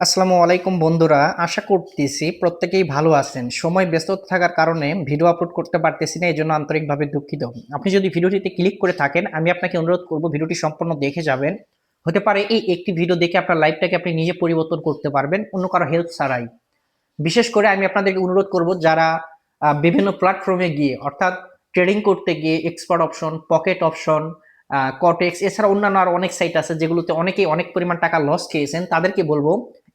আসসালামু আলাইকুম বন্ধুরা, আশা করতেছি প্রত্যেকেই ভালো আছেন। সময় ব্যস্ত থাকার কারণে ভিডিও আপলোড করতে পারতেছি না এই জন্য আন্তরিকভাবে দুঃখিত। আপনি যদি ভিডিওটিতে ক্লিক করে থাকেন, আমি আপনাকে অনুরোধ করব ভিডিওটি সম্পূর্ণ দেখে যাবেন। হতে পারে এই একটি ভিডিও দেখে আপনার লাইফটাকে আপনি নিজে পরিবর্তন করতে পারবেন, অন্য কারও হেল্প ছাড়াই। বিশেষ করে আমি আপনাদেরকে অনুরোধ করব যারা বিভিন্ন প্ল্যাটফর্মে গিয়ে, অর্থাৎ ট্রেডিং করতে গিয়ে expert option pocket option Quotex এছাড়া অন্যান্য আর অনেক সাইট আছে যেগুলোতে অনেকেই অনেক পরিমাণ টাকা লস খেয়েছেন, তাদেরকে বলব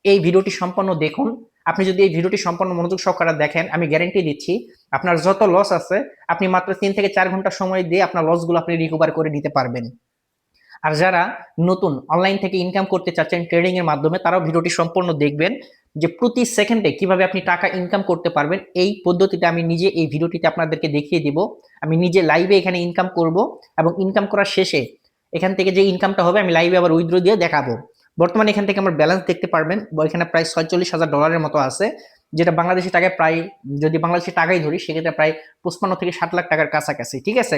এই ভিডিওটি সম্পন্ন দেখুন। আপনি যদি এই ভিডিওটি সম্পন্ন মনোযোগ সহকারে দেখেন, আমি গ্যারেন্টি দিচ্ছি আপনার যত লস আছে, আপনি মাত্র তিন থেকে চার ঘণ্টা সময় দিয়ে আপনার লসগুলো আপনি রিকভার করে নিতে পারবেন। আর যারা নতুন অনলাইন থেকে ইনকাম করতে চাচ্ছেন ট্রেডিং এর মাধ্যমে, তারাও ভিডিওটি সম্পূর্ণ দেখবেন যে প্রতি সেকেন্ডে কীভাবে আপনি টাকা ইনকাম করতে পারবেন, এই পদ্ধতিতে আমি নিজে এই ভিডিওটিতে আপনাদেরকে দেখিয়ে দিব। আমি নিজে লাইভে এখানে ইনকাম করব এবং ইনকাম করার শেষে এখান থেকে যে ইনকামটা হবে, আমি লাইভে আবার উইথড্র দিয়ে দেখাবো। বর্তমানে এখান থেকে আমার ব্যালেন্স দেখতে পারবেন, এখানে প্রায় ছয়চল্লিশ হাজার ডলারের মতো আছে, যেটা বাংলাদেশি টাকায় প্রায়, যদি বাংলাদেশি টাকাই ধরি, সেক্ষেত্রে প্রায় পঁচপান্ন থেকে ষাট লাখ টাকার কাছাকাছি, ঠিক আছে?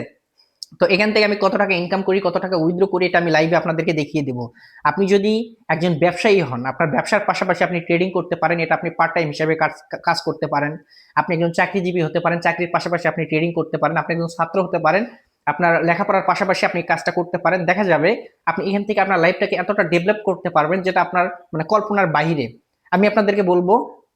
তো এখান থেকে আমি কত টাকা ইনকাম করি, কত টাকা উইথড্র করি, এটা আমি লাইভে আপনাদেরকে দেখিয়ে দেবো। আপনি যদি একজন ব্যবসায়ী হন, আপনার ব্যবসার পাশাপাশি আপনি ট্রেডিং করতে পারেন, এটা আপনি পার্ট টাইম হিসাবে কাজ কাজ করতে পারেন। আপনি একজন চাকরিজীবী হতে পারেন, চাকরির পাশাপাশি আপনি ট্রেডিং করতে পারেন, আপনি একজন ছাত্র হতে পারেন আপনার লেখাপড়ার পাশাপাশি আপনি কাজটা করতে পারেন। দেখা যাবে আপনি এখান থেকে আপনার লাইফটাকে এতটা ডেভেলপ করতে পারবেন যেটা আপনার মানে কল্পনার বাইরে আমি আপনাদেরকে বলব,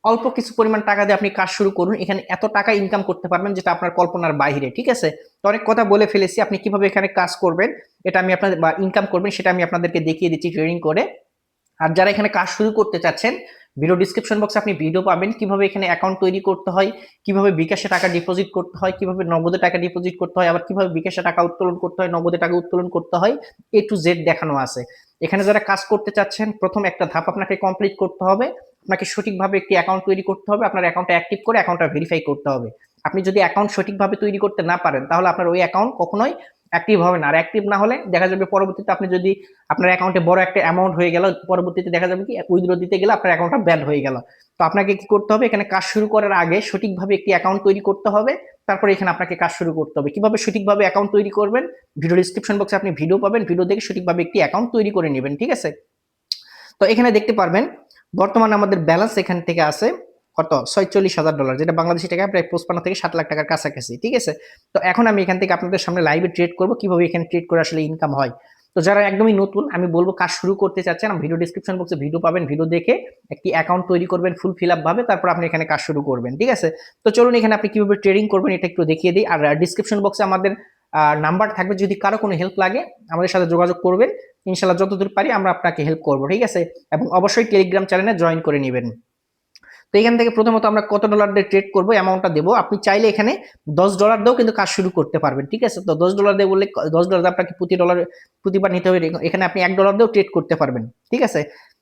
অল্প কিছু পরিমাণ টাকা দিয়ে আপনি কাজ শুরু করুন। এখানে এত টাকা ইনকাম করতে পারবেন যেটা আপনার কল্পনার বাইরে ঠিক আছে? তো অনেক কথা বলে ফেলেছি, আপনি কীভাবে এখানে কাজ করবেন, এটা আমি আপনাদের বা ইনকাম করবেন সেটা আমি আপনাদেরকে দেখিয়ে দিচ্ছি ট্রেনিং করে। আর যারা এখানে কাজ শুরু করতে চাচ্ছেন ভিডিও ডিসক্রিপশন বক্সে আপনি ভিডিও পাবেন কীভাবে এখানে অ্যাকাউন্ট তৈরি করতে হয়, কীভাবে বিকাশে টাকা ডিপোজিট করতে হয়, কীভাবে নগদে টাকা ডিপোজিট করতে হয়, আবার কীভাবে বিকাশে টাকা উত্তোলন করতে হয়, নগদে টাকা উত্তোলন করতে হয় এ টু জেড দেখানো আছে। এখানে যারা কাজ করতে চাচ্ছেন, প্রথম একটা ধাপ আপনাকে কমপ্লিট করতে হবে। আপনাকে সঠিকভাবে একটি অ্যাকাউন্ট তৈরি করতে হবে, আপনার অ্যাকাউন্টটা অ্যাক্টিভ করে অ্যাকাউন্টটা ভেরিফাই করতে হবে। আপনি যদি অ্যাকাউন্ট সঠিকভাবে তৈরি করতে না পারেন, তাহলে আপনার ওই অ্যাকাউন্ট কখনোই অ্যাক্টিভ হবে না। আর অ্যাক্টিভ না হলে দেখা যাবে পরবর্তীতে আপনি যদি আপনার অ্যাকাউন্টে বড় একটা অ্যামাউন্ট হয়ে গেল, পরবর্তীতে দেখা যাবে কি উইথড্র দিতে গেলে আপনার অ্যাকাউন্টটা ব্যান হয়ে গেল। তো আপনাকে কি করতে হবে? এখানে কাজ শুরু করার আগে সঠিকভাবে একটি অ্যাকাউন্ট তৈরি করতে হবে। তারপরে এখানে আপনাকে কাজ শুরু করতে হবে। কীভাবে সঠিকভাবে অ্যাকাউন্ট তৈরি করবেন? ভিডিও ডিসক্রিপশন বক্সে আপনি ভিডিও পাবেন। ভিডিও দেখে সঠিকভাবে একটি অ্যাকাউন্ট তৈরি করে নেবেন, ঠিক আছে? তো এখানে দেখতে পারবেন, বর্তমানে আমাদের ব্যালেন্স এখান থেকে আছে কত? ছয়চল্লিশ হাজার ডলার যেটা বাংলাদেশি টাকায় প্রায় পঁচপান্ন থেকে ষাট লাখ টাকার কাছাকাছি, ঠিক আছে? তো এখন আমি এখান থেকে আপনাদের সামনে লাইভে ট্রেড করব, কীভাবে এখানে ট্রেড করে আসলে ইনকাম হয়। তো যারা একদমই নতুন, আমি বলব কাজ শুরু করতে চাচ্ছেন ভিডিও ডিসক্রিপশন বক্সে ভিডিও পাবেন ভিডিও দেখে একটি অ্যাকাউন্ট তৈরি করবেন ফুল ফিল আপ ভাবে, তারপর আপনি এখানে কাজ শুরু করবেন, ঠিক আছে? তো চলুন এখানে আপনি কীভাবে ট্রেডিং করবেন, এটা একটু দেখিয়ে দিই। আর ডিসক্রিপশন বক্সে আমাদের নাম্বার থাকবে, যদি কারও কোনো হেল্প লাগে, আমাদের সাথে যোগাযোগ করবেন। ইনশাল্লাহ যতদূর পারি আমরা আপনাকে হেল্প করব, ঠিক আছে? এবং অবশ্যই টেলিগ্রাম চ্যানেলে জয়েন করে নেবেন। তো এখান থেকে প্রথমত আমরা কত ডলার দিয়ে ট্রেড করব অ্যামাউন্টটা দেবো। আপনি চাইলে এখানে দশ ডলার দিয়েও কিন্তু কাজ শুরু করতে পারবেন, ঠিক আছে? তো দশ ডলার দিয়ে বললে দশ ডলার আপনাকে প্রতি ডলার প্রতিবার নিতে হবে। এখানে আপনি এক ডলার দিয়েও ট্রেড করতে পারবেন, ঠিক আছে?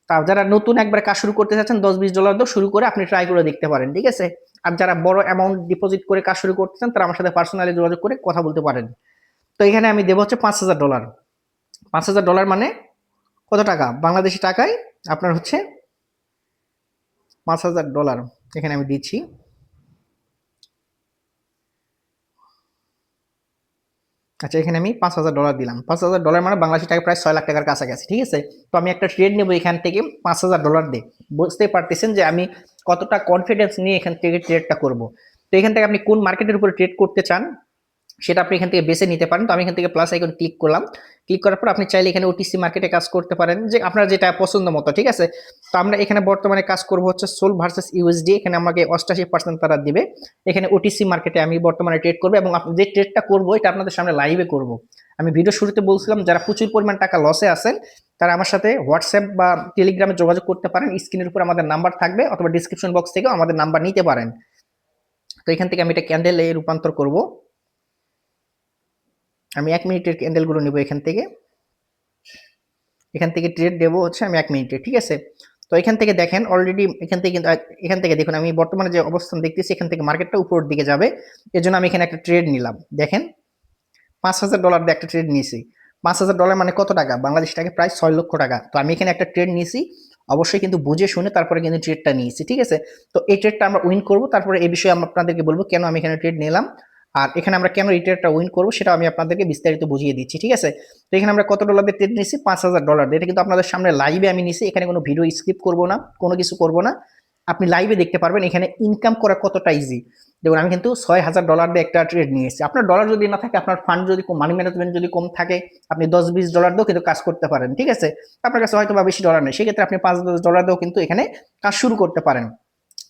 তা যারা নতুন একবার কাজ শুরু করতে চাচ্ছেন, দশ বিশ ডলার দিয়েও শুরু করে আপনি ট্রাই করে দেখতে পারেন, ঠিক আছে? আর যারা বড় অ্যামাউন্ট ডিপোজিট করে কাজ শুরু করতে চান, তারা আমার সাথে পার্সোনালি যোগাযোগ করে কথা বলতে পারেন। তো এখানে আমি দেবো হচ্ছে পাঁচ হাজার ডলার পাঁচ হাজার ডলার মানে কত টাকা? বাংলাদেশি টাকায় আপনার হচ্ছে পাঁচ হাজার ডলার এখানে আমি দিচ্ছি। আচ্ছা এখানে আমি পাঁচ হাজার ডলার দিলাম। পাঁচ হাজার ডলার মানে বাংলাদেশি টাকা প্রায় ছয় লাখ টাকার কাছাকাছি, ঠিক আছে? তো আমি একটা ট্রেড নেব এখান থেকে, পাঁচ হাজার ডলার দিয়ে। বুঝতে পারতেছেন যে আমি কতটা কনফিডেন্স নিয়ে এখান থেকে ট্রেডটা করব। তো এখান থেকে আপনি কোন মার্কেটের উপরে ট্রেড করতে চান সেটা আপনি এখান থেকে বেছে নিতে পারেন। তো আমি এখান থেকে প্লাস আইকন ক্লিক করলাম। ক্লিক করার পর আপনি চাইলে এখানে ওটিসি মার্কেটে কাজ করতে পারেন। যে আপনার যেটা পছন্দ মতো, ঠিক আছে? তো আমরা এখানে বর্তমানে কাজ করব হচ্ছে সোল ভার্সেস ইউএসডি এখানে আমাকে অষ্টাশি পার্সেন্ট তারা দিবে। এখানে ওটিসি মার্কেটে আমি বর্তমানে ট্রেড করব এবং যে ট্রেডটা করব, এটা আপনাদের সামনে লাইভে করব। আমি ভিডিও শুরুতে বলছিলাম, যারা প্রচুর পরিমাণ টাকা লসে আছেন, তারা আমার সাথে হোয়াটসঅ্যাপ বা টেলিগ্রামে যোগাযোগ করতে পারেন। স্ক্রিনের উপর আমাদের নাম্বার থাকবে অথবা ডিসক্রিপশন বক্স থেকেও আমাদের নাম্বার নিতে পারেন। তো এখান থেকে আমি এটা ক্যান্ডেলে রূপান্তর করব। আমি এক মিনিটের ক্যান্ডেলগুলো নেব এখান থেকে। এখান থেকে ট্রেড দেবো হচ্ছে আমি এক মিনিটে, ঠিক আছে? তো এখান থেকে দেখেন অলরেডি এখান থেকে কিন্তু, এখান থেকে দেখুন আমি বর্তমানে যে অবস্থান দেখতেছি, এখান থেকে মার্কেটটা উপরের দিকে যাবে। এর জন্য আমি এখানে একটা ট্রেড নিলাম। দেখেন, পাঁচ হাজার ডলার দিয়ে একটা ট্রেড নিয়েছি। পাঁচ হাজার ডলার মানে কত টাকা? বাংলাদেশ টাকা প্রায় ছয় লক্ষ টাকা। তো আমি এখানে একটা ট্রেড নিয়েছি। অবশ্যই কিন্তু বুঝে শুনে তারপরে কিন্তু ট্রেডটা নিয়েছি, ঠিক আছে? তো এই ট্রেডটা আমরা উইন করব। তারপরে এই বিষয়ে আমি আপনাদেরকে বলব কেন আমি এখানে ট্রেড নিলাম। আর এখানে আমরা কেন ট্রেডটা উইন করব সেটা আমি আপনাদেরকে বিস্তারিত বুঝিয়ে দিচ্ছি, ঠিক আছে? তো এখানে আমরা কত ডলার দিয়ে ট্রেড নিয়েছি? পাঁচ হাজার ডলার এটা কিন্তু আপনাদের সামনে লাইভে আমি নিছি, এখানে কোনো ভিডিও স্কিপ করব না, কোনো কিছু করব না। আপনি লাইভে দেখতে পারবেন এখানে ইনকাম করা কতটা ইজি দেখুন, আমি কিন্তু ছয় হাজার ডলার দিয়ে একটা ট্রেড নিয়ে এসেছি আপনার ডলার যদি না থাকে, আপনার ফান্ড যদি মানি ম্যানেজমেন্ট যদি কম থাকে, আপনি দশ বিশ ডলার দিয়েও কিন্তু কাজ করতে পারেন, ঠিক আছে? আপনার কাছে হয়তো বা বেশি ডলার নেই। সেক্ষেত্রে আপনি পাঁচ দশ ডলার দিয়েও কিন্তু এখানে কাজ শুরু করতে পারেন।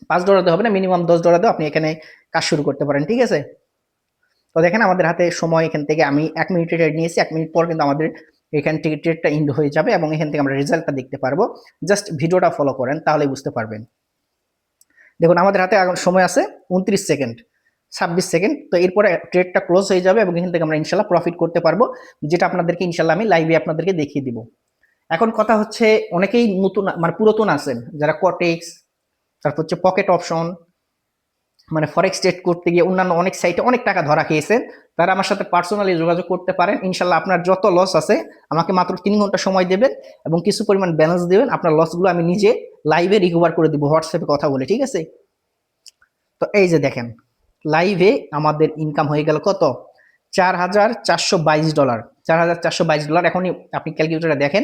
পাঁচ ডলার দিয়ে হবে না মিনিমাম দশ ডলার দিয়েও আপনি এখানে কাজ শুরু করতে পারেন, ঠিক আছে? তো দেখেন আমাদের হাতে সময় এখান থেকে আমি এক মিনিটের ট্রেড নিয়েছি, এক মিনিট পর কিন্তু আমাদের এখান থেকে ট্রেডটা ইন্ড হয়ে যাবে এবং এখান থেকে আমরা রেজাল্টটা দেখতে পারব। জাস্ট ভিডিওটা ফলো করেন, তাহলেই বুঝতে পারবেন। দেখুন, আমাদের হাতে এখন সময় আছে উনত্রিশ সেকেন্ড ছাব্বিশ সেকেন্ড তো এরপরে ট্রেডটা ক্লোজ হয়ে যাবে এবং এখান থেকে আমরা ইনশাল্লাহ প্রফিট করতে পারব, যেটা আপনাদেরকে ইনশাল্লাহ আমি লাইভে আপনাদেরকে দেখিয়ে দিব। এখন কথা হচ্ছে, অনেকেই নতুন মানে পুরাতন আছেন, যারা কটেক্স তারপর হচ্ছে পকেট অপশন মানে ফরেক্স ট্রেড করতে গিয়ে অন্যান্য অনেক সাইটে অনেক টাকা ধরা খেয়েছেন। তারা আমার সাথে পার্সোনালি যোগাযোগ করতে পারেন। ইনশাল্লাহ আপনার যত লস আছে, আমাকে মাত্র তিন ঘণ্টা সময় দেবেন এবং কিছু পরিমাণ ব্যালেন্স দেবেন। আপনার লসগুলো আমি নিজে লাইভে রিকভার করে দিব হোয়াটসঅ্যাপে কথা বলে, ঠিক আছে? তো এই যে দেখেন লাইভে আমাদের ইনকাম হয়ে গেল কত? চার হাজার চারশো বাইশ ডলার চার হাজার চারশো বাইশ ডলার এখনই আপনি ক্যালকুলেটারে দেখেন,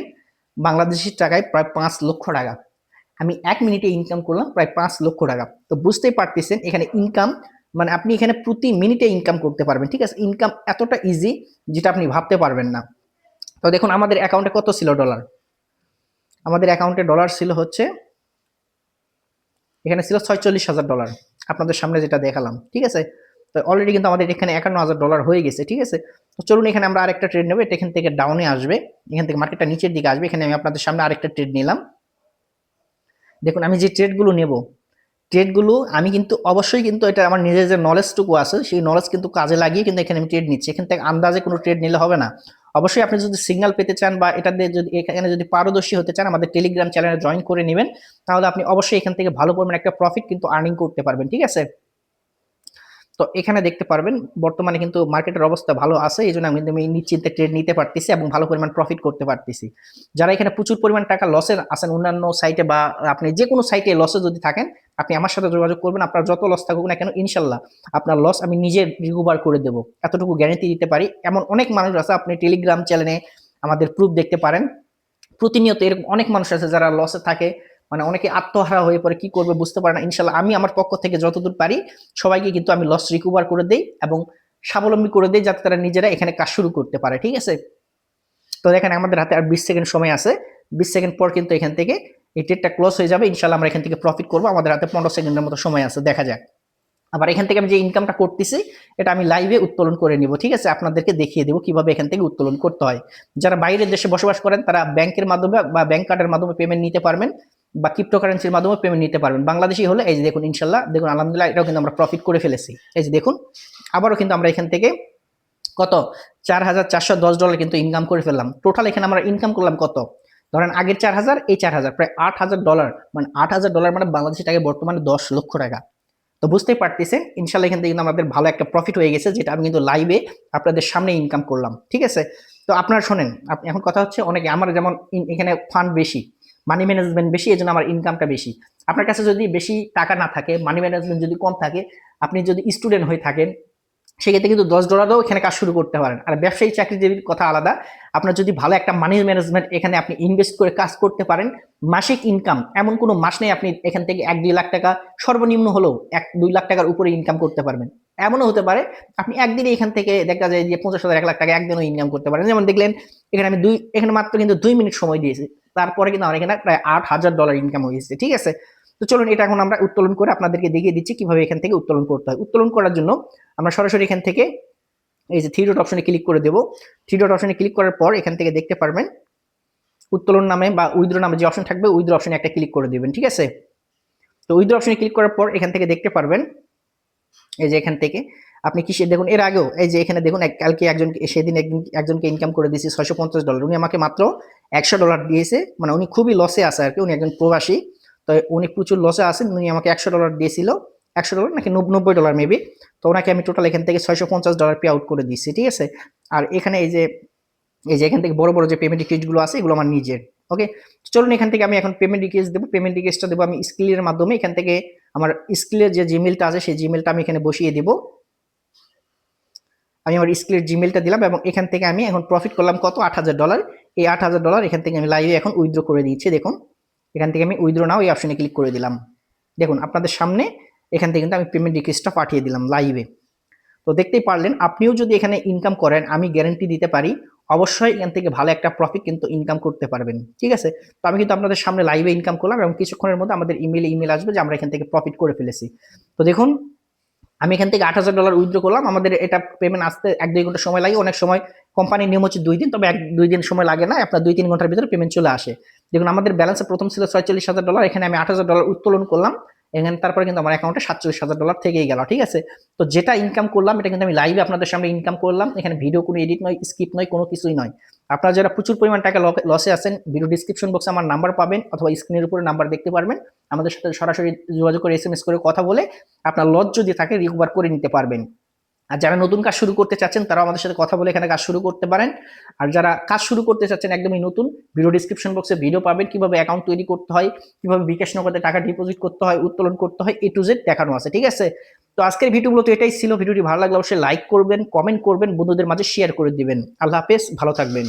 বাংলাদেশি টাকায় প্রায় পাঁচ লক্ষ টাকা। আমি এক মিনিটে ইনকাম করলাম প্রায় পাঁচ লক্ষ টাকা। তো বুঝতেই পারতেছেন এখানে ইনকাম মানে আপনি এখানে প্রতি মিনিটে ইনকাম করতে পারবেন, ঠিক আছে? ইনকাম এতটা ইজি যেটা আপনি ভাবতে পারবেন না। তো দেখুন, আমাদের অ্যাকাউন্টে কত ছিল ডলার আমাদের অ্যাকাউন্টে ডলার ছিল হচ্ছে, এখানে ছিল ছয়চল্লিশ হাজার ডলার আপনাদের সামনে যেটা দেখালাম, ঠিক আছে? তো অলরেডি কিন্তু আমাদের এখানে একান্ন হাজার ডলার হয়ে গেছে, ঠিক আছে? তো চলুন, এখানে আমরা আরেকটা ট্রেড নেব, এটা এখান থেকে ডাউনে আসবে, এখান থেকে মার্কেটটা নিচের দিকে আসবে, এখানে আমি আপনাদের সামনে আরেকটা ট্রেড নিলাম। দেখুন, আমি যে ট্রেডগুলো নেব ট্রেডগুলো আমি কিন্তু অবশ্যই কিন্তু এটা আমার নিজের যে নলেজটুকু আছে, সেই নলেজ কিন্তু কাজে লাগিয়ে কিন্তু এখানে আমি ট্রেড নিচ্ছি। এখান থেকে আন্দাজে কোনো ট্রেড নিলে হবে না। অবশ্যই আপনি যদি সিগনাল পেতে চান বা এটা দিয়ে যদি, এখানে যদি পারদর্শী হতে চান, আমাদের টেলিগ্রাম চ্যানেলে জয়েন করে নেবেন। তাহলে আপনি অবশ্যই এখান থেকে ভালো পরিমাণ একটা প্রফিট কিন্তু আর্নিং করতে পারবেন, ঠিক আছে? তো এখানে দেখতে পারবেন, বর্তমানে কিন্তু মার্কেটের অবস্থা ভালো আছে এই জন্য আমি কিন্তু নিশ্চিন্তে ট্রেড নিতে পারতেছি এবং ভালো পরিমাণ প্রফিট করতে পারতেছি। যারা এখানে প্রচুর পরিমাণ টাকা লসে আছেন, অন্যান্য সাইটে বা আপনি যে কোনো সাইটে লসে যদি থাকেন, আপনি আমার সাথে যোগাযোগ করবেন, আপনার যত লস থাকুক না কেন, ইনশাল্লাহ আপনার লস আমি নিজে রিকভার করে দেবো। এতটুকু গ্যারেন্টি দিতে পারি। এমন অনেক মানুষ আছে, আপনি টেলিগ্রাম চ্যানেলে আমাদের প্রুফ দেখতে পারেন। প্রতিনিয়ত এরকম অনেক মানুষ আছে যারা লসে থাকে মানে অনেকে আত্মহারা হয়ে পড়ে, কি করবে বুঝতে পারে না। ইনশাল্লাহ আমি আমার পক্ষ থেকে যতদূর পারি সবাইকে কিন্তু আমি লস রিকভার করে দেই এবং স্বাবলম্বী করে দেই যাতে তারা নিজেরা এখানে কাজ শুরু করতে পারে, ঠিক আছে? তো দেখেন আমাদের হাতে আর বিশ সেকেন্ড সময় আছে। বিশ সেকেন্ড পর কিন্তু এখান থেকে এই ট্রেডটা ক্লোজ হয়ে যাবে। ইনশাল্লাহ আমরা এখান থেকে প্রফিট করব। আমাদের হাতে পনেরো সেকেন্ডের মতো সময় আছে, দেখা যাক। আবার এখান থেকে আমি যে ইনকামটা করতেছি, এটা আমি লাইভে উত্তোলন করে নিব, ঠিক আছে? আপনাদেরকে দেখিয়ে দেবো কীভাবে এখান থেকে উত্তোলন করতে হয়। যারা বাইরের দেশে বসবাস করেন, তারা ব্যাংকের মাধ্যমে বা ব্যাংক কার্ডের মাধ্যমে পেমেন্ট নিতে পারবেন। বা ক্রিপ্টোকারেন্সির মাধ্যমে পেমেন্ট নিতে পারবেন। বাংলাদেশি হলে, এই যে দেখুন, ইনশাল্লাহ, দেখুন, আলহামদুলিল্লাহ, এটাও কিন্তু আমরা প্রফিট করে ফেলেছি। এই যে দেখুন, আবারও কিন্তু আমরা এখান থেকে কত? চার হাজার চারশো দশ ডলার কিন্তু ইনকাম করে ফেললাম। টোটাল এখানে আমরা ইনকাম করলাম কত? ধরেন, আগের চার হাজার, এই চার হাজার, প্রায় আট হাজার ডলার মানে আট হাজার ডলার মানে বাংলাদেশি টাকা বর্তমানে দশ লক্ষ টাকা। তো বুঝতেই পারতেছেন, ইনশাল্লাহ এখান থেকে কিন্তু আমাদের ভালো একটা প্রফিট হয়ে গেছে, যেটা আমি কিন্তু লাইভে আপনাদের সামনে ইনকাম করলাম। ঠিক আছে? তো আপনারা শোনেন এখন কথা হচ্ছে, অনেকে, আমার যেমন, এখানে ফান্ড বেশি মানি ম্যানেজমেন্ট বেশি এই জন্য আমার ইনকামটা বেশি। আপনার কাছে যদি বেশি টাকা না থাকে মানি ম্যানেজমেন্ট যদি কম থাকে, আপনি যদি স্টুডেন্ট হয়ে থাকেন, সেক্ষেত্রে কিন্তু দশ ডলারও এখানে কাজ শুরু করতে পারেন। আর ব্যবসায়ী চাকরিজীবীর কথা আলাদা, আপনার যদি ভালো একটা মানি ম্যানেজমেন্ট এখানে আপনি ইনভেস্ট করে কাজ করতে পারেন, মাসিক ইনকাম এমন কোনো মাস নেই আপনি এখান থেকে এক দুই লাখ টাকা সর্বনিম্ন হলেও এক দুই লাখ টাকার উপরে ইনকাম করতে পারবেন। এমনও হতে পারে, আপনি একদিনে এখান থেকে দেখা যায় যে পঞ্চাশ হাজার, এক লাখ টাকা একদিনও ইনকাম করতে পারেন। যেমন দেখলেন, এখানে আমি দুই, এখানে মাত্র কিন্তু দুই মিনিট সময় দিয়েছি। তারপরে কিন্তু আমার এখানে প্রায় আট হাজার ডলার ইনকাম হয়েছে ঠিক আছে? তো চলুন এটা এখন আমরা উত্তোলন করে আপনাদেরকে দেখিয়ে দিচ্ছি কীভাবে এখান থেকে উত্তোলন করতে হয়। উত্তোলন করার জন্য আমরা সরাসরি এখান থেকে এই যে থ্রি ডট অপশনে ক্লিক করে দেবো। থ্রি ডট অপশনে ক্লিক করার পর এখান থেকে দেখতে পারবেন, উত্তোলন নামে বা উইদ্র নামে যে অপশন থাকবে উইদ্র অপশনে একটা ক্লিক করে দেবেন, ঠিক আছে? তো উইদ্র অপশনে ক্লিক করার পর এখান থেকে দেখতে পারবেন এই যে এখান থেকে, আপনি কিসে, দেখুন, এর আগেও, এই যে এখানে দেখুন কালকে একজন, সেদিন একদিন একজনকে ইনকাম করে দিয়েছি ছয়শো পঞ্চাশ ডলার উনি আমাকে মাত্র একশো ডলার দিয়েছে মানে উনি খুবই লসে আছে আর কি, উনি একজন প্রবাসী। তো উনি প্রচুর লসে আছেন, উনি আমাকে একশো ডলার দিয়েছিল। একশো ডলার নাকি নব্বই ডলার মেবি তো ওনাকে আমি টোটাল এখান থেকে ছয়শো পঞ্চাশ ডলার পে আউট করে দিচ্ছি ঠিক আছে? আর এখানে এই যে এই যে এখান থেকে বড় বড় যে পেমেন্ট রিকোয়েস্টগুলো আছে, এগুলো আমার নিজের ওকে চলুন এখান থেকে আমি এখন পেমেন্ট রিকোয়েস্ট দেবো। পেমেন্ট রিকোয়েস্টটা দেবো আমি স্কিলের মাধ্যমে। এখান থেকে আমার স্কিলের যে জিমেলটা আছে, সেই জিমেলটা আমি এখানে বসিয়ে দেবো। আমি আমার স্কিলের জিমেলটা দিলাম এবং এখান থেকে আমি এখন প্রফিট করলাম কত? আট হাজার ডলার এই আট হাজার ডলার এখান থেকে আমি লাইভে এখন উইথড্র করে দিচ্ছি, দেখুন। এখান থেকে আমি উইথড্র নাও এই অপশনে ক্লিক করে দিলাম। দেখুন, আপনাদের সামনে এখান থেকে কিন্তু আমি পেমেন্ট রিকোয়েস্টটা পাঠিয়ে দিলাম লাইভে তো দেখতেই পারলেন, আপনিও যদি এখানে ইনকাম করেন, আমি গ্যারেন্টি দিতে পারি অবশ্যই এখান থেকে ভালো একটা প্রফিট কিন্তু ইনকাম করতে পারবেন। ঠিক আছে? তো আমি কিন্তু আপনাদের সামনে লাইভে ইনকাম করলাম এবং কিছুক্ষণের মধ্যে আমাদের ইমেলে ইমেল আসবে যে আমরা এখান থেকে প্রফিট করে ফেলেছি। তো দেখুন, আমি এখান থেকে আট হাজার ডলার উইথড্র করলাম। আমাদের এটা পেমেন্ট আসতে এক দুই ঘণ্টা সময় লাগে। অনেক সময় কোম্পানির নিয়ম হচ্ছে দুই দিন, তবে এক দুই দিন সময় লাগে না। আপনার দুই তিন ঘণ্টার ভিতরে পেমেন্ট চলে আসে। দেখুন, আমাদের ব্যালেন্সে প্রথম ছিল ছয়চল্লিশ হাজার ডলার এখানে আমি আট হাজার ডলার উত্তোলন করলাম। এখানে তারপরে কিন্তু আমার অ্যাকাউন্টে সাতচল্লিশ হাজার ডলার থেকেই গেল, ঠিক আছে? তো যেটা ইনকাম করলাম, এটা কিন্তু আমি লাইভে আপনাদের সামনে ইনকাম করলাম। এখানে ভিডিও কোনো এডিট নয় স্কিপ নয়, কোনো কিছুই নয়। আপনারা যারা প্রচুর পরিমাণ টাকা লসে আছেন ভিডিও ডিসক্রিপশন বক্সে আমার নাম্বার পাবেন, অথবা স্ক্রিনের উপরে নাম্বার দেখতে পারবেন। আমাদের সাথে সরাসরি যোগাযোগ করে এস করে কথা বলে আপনার লস যদি থাকে রিকভার করে নিতে পারবেন। আর যারা নতুন কাজ শুরু করতে চাচ্ছেন, তারাও আমাদের সাথে কথা বলে এখানে কাজ শুরু করতে পারেন। আর যারা কাজ শুরু করতে চাচ্ছেন, একদমই নতুন ভিডিও ডিসক্রিপশন বক্সে ভিডিও পাবেন, কীভাবে অ্যাকাউন্ট তৈরি করতে হয়, কীভাবে বিকাশ নগদে টাকা ডিপোজিট করতে হয়, উত্তোলন করতে হয় এ টু জেড দেখানো আছে, ঠিক আছে? তো আজকের ভিডিওগুলো তো এটাই ছিল। ভিডিওটি ভালো লাগলে অবশ্যই লাইক করবেন কমেন্ট করবেন, বন্ধুদের মাঝে শেয়ার করে দিবেন। আল্লাহ হাফেজ, ভালো থাকবেন।